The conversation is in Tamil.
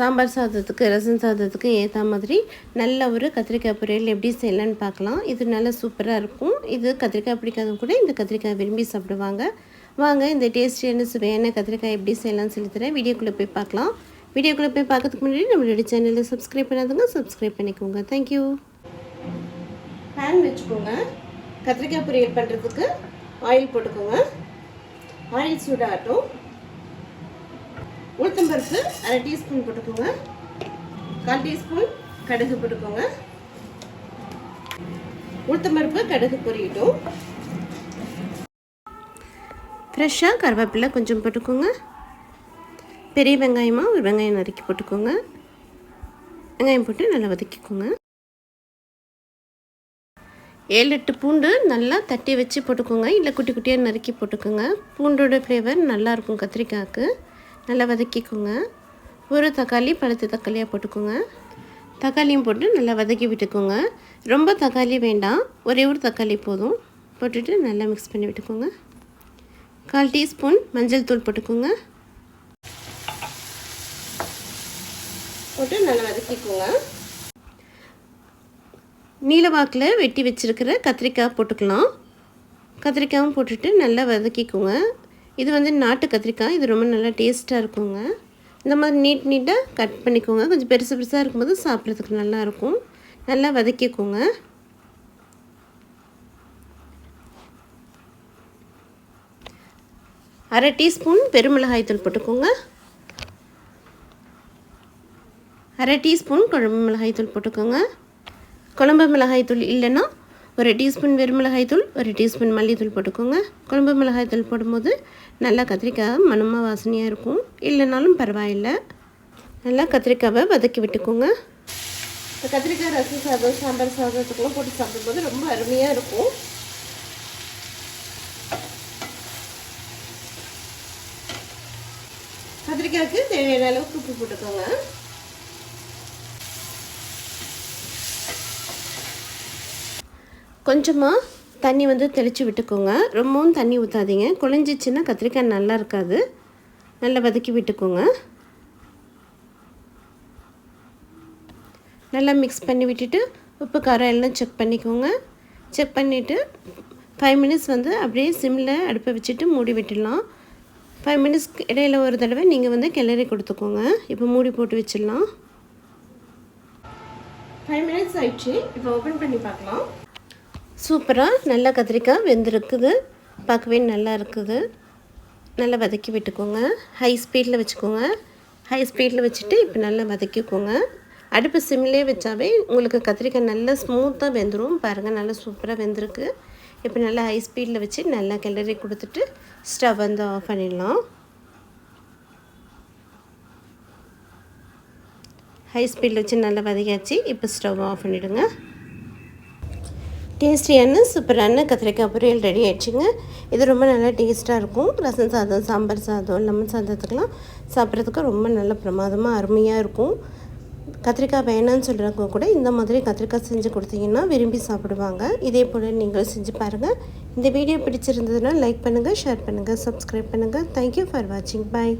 சாம்பார் சாதத்துக்கு ரசம் சாதத்துக்கு ஏற்ற மாதிரி நல்ல ஒரு கத்திரிக்காய் பொரியல் எப்படி செய்யலான்னு பார்க்கலாம். இது நல்லா சூப்பராக இருக்கும். இது கத்திரிக்காய் பிடிக்காதவங்க கூட இந்த கத்திரிக்காய் விரும்பி சாப்பிடுவாங்க. வாங்க இந்த டேஸ்டியான சுவையான கத்திரிக்காய் எப்படி செய்யலாம்னு சொல்லி தரேன். வீடியோக்குள்ளே போய் பார்க்கலாம். வீடியோக்குள்ளே போய் பார்க்கறதுக்கு முன்னாடி நம்மளுடைய சேனலை சப்ஸ்கிரைப் பண்ணாதுங்க சப்ஸ்கிரைப் பண்ணிக்கோங்க. தேங்க்யூ பேன் வச்சுக்கோங்க. கத்திரிக்காய் பொரியல் பண்ணுறதுக்கு ஆயில் போட்டுக்கோங்க. ஆயில் சூடாகட்டும். உளுத்தம்பருப்பு அரை டீஸ்பூன் போட்டுக்கோங்க. கால் டீஸ்பூன் கடுகு போட்டுக்கோங்க. உளுத்தம்பருப்பு கடுகு பொரியட்டும். ஃப்ரெஷ்ஷாக கருவேப்பிலை கொஞ்சம் போட்டுக்கோங்க. பெரிய வெங்காயமாக ஒரு வெங்காயம் நறுக்கி போட்டுக்கோங்க. வெங்காயம் போட்டு நல்லா வதக்கிக்கோங்க. ஏழு எட்டு பூண்டு நல்லா தட்டி வச்சு போட்டுக்கோங்க. இல்லை குட்டி குட்டியாக நறுக்கி போட்டுக்கோங்க. பூண்டோட ஃப்ளேவர் நல்லாயிருக்கும் கத்திரிக்காய்க்கு. நல்லா வதக்கிக்கோங்க. ஒரு தக்காளி பழுத்து தக்காளியாக போட்டுக்கோங்க. தக்காளியும் போட்டு நல்லா வதக்கி விட்டுக்கோங்க. ரொம்ப தக்காளி வேண்டாம். ஒரே ஒரு தக்காளி போதும். போட்டுட்டு நல்லா மிக்ஸ் பண்ணி விட்டுக்கோங்க. கால் டீஸ்பூன் மஞ்சள் தூள் போட்டுக்கோங்க. போட்டு நல்லா வதக்கிக்கோங்க. நீலவாக்கில் வெட்டி வச்சுருக்கிற கத்திரிக்காய் போட்டுக்கலாம். கத்திரிக்காயும் போட்டுட்டு நல்லா வதக்கிக்கோங்க. இது வந்து நாட்டு கத்திரிக்காய். இது ரொம்ப நல்லா டேஸ்ட்டாக இருக்குங்க. இந்த மாதிரி நீட் நீட்டாக கட் பண்ணிக்கோங்க. கொஞ்சம் பெருசு பெருசாக இருக்கும்போது சாப்பிட்றதுக்கு நல்லாயிருக்கும் நல்லா வதக்கிக்கோங்க. அரை டீஸ்பூன் பெருமிளகாய் தூள் போட்டுக்கோங்க. அரை டீஸ்பூன் குழம்பு மிளகாய் தூள் போட்டுக்கோங்க. குழம்பு மிளகாய் தூள் இல்லைன்னா ஒரு டீஸ்பூன் வெறுமிளகாய் தூள் ஒரு டீஸ்பூன் மல்லித்தூள் போட்டுக்கோங்க. குழம்பு மிளகாய் தூள் போடும்போது நல்லா கத்திரிக்காய் மனமாக வாசனையாக இருக்கும். இல்லைனாலும் பரவாயில்லை. நல்லா கத்திரிக்காவை வதக்கி விட்டுக்கோங்க. இப்போ கத்திரிக்காய் ரசம் சாதம் சாம்பார் சாதத்துக்கெல்லாம் போட்டு சாப்பிடும்போது ரொம்ப அருமையாக இருக்கும். கத்திரிக்காய்க்கு தேவையான அளவுக்கு உப்பு போட்டுக்கோங்க. கொஞ்சமாக தண்ணி வந்து தெளித்து விட்டுக்கோங்க. ரொம்பவும் தண்ணி ஊற்றாதீங்க குழஞ்சிச்சின்னா கத்திரிக்காய் நல்லா இருக்காது. நல்லா வதக்கி விட்டுக்கோங்க. நல்லா மிக்ஸ் பண்ணி விட்டுட்டு உப்பு காரம் எல்லாம் செக் பண்ணிக்கோங்க. செக் பண்ணிவிட்டு ஃபைவ் மினிட்ஸ் வந்து அப்படியே சிம்மில் அடுப்பை வச்சுட்டு மூடி விட்டுடலாம். ஃபைவ் மினிட்ஸ்க்கு இடையில் ஒரு தடவை நீங்கள் வந்து கிளறி கொடுத்துக்கோங்க. இப்போ மூடி போட்டு வச்சிடலாம். ஃபைவ் மினிட்ஸ் ஆயிடுச்சு. இப்போ ஓப்பன் பண்ணி பார்க்கலாம். சூப்பராக நல்லா கத்திரிக்காய் வெந்திருக்குது. பார்க்கவே நல்லா இருக்குது. நல்லா வதக்கி விட்டுக்கோங்க. ஹை ஸ்பீடில் வச்சுக்கோங்க. ஹை ஸ்பீடில் வச்சுட்டு இப்போ நல்லா வதக்கிக்கோங்க. அடுப்பு சிம்லேயே வச்சாவே உங்களுக்கு கத்திரிக்காய் நல்லா ஸ்மூத்தாக வெந்துடும் பாருங்கள் நல்லா சூப்பராக வெந்திருக்கு. இப்போ நல்லா ஹை ஸ்பீடில் வச்சு நல்லா கிளறி கொடுத்துட்டு ஸ்டவ் வந்து ஆஃப் பண்ணிடலாம். ஹை ஸ்பீடில் வச்சு நல்லா வதக்கியாச்சு. இப்போ ஸ்டவ் ஆஃப் பண்ணிவிடுங்க டேஸ்டியான சூப்பரான கத்திரிக்காய் பொரியல் ரெடி ஆயிடுச்சுங்க. இது ரொம்ப நல்லா டேஸ்ட்டாக இருக்கும். ரசம் சாதம் சாம்பார் சாதம் லெமன் சாதத்துக்கெலாம் சாப்பிட்றதுக்கு ரொம்ப நல்ல பிரமாதமாக அருமையாக இருக்கும். கத்திரிக்காய் வேணான்னு சொல்கிறவங்க கூட இந்த மாதிரி கத்திரிக்காய் செஞ்சு கொடுத்தீங்கன்னா விரும்பி சாப்பிடுவாங்க. இதே போல் நீங்கள் செஞ்சு பாருங்கள் இந்த வீடியோ பிடிச்சிருந்ததுன்னா லைக் பண்ணுங்கள் ஷேர் பண்ணுங்கள் சப்ஸ்கிரைப் பண்ணுங்கள் தேங்க்யூ ஃபார் வாட்சிங் பாய்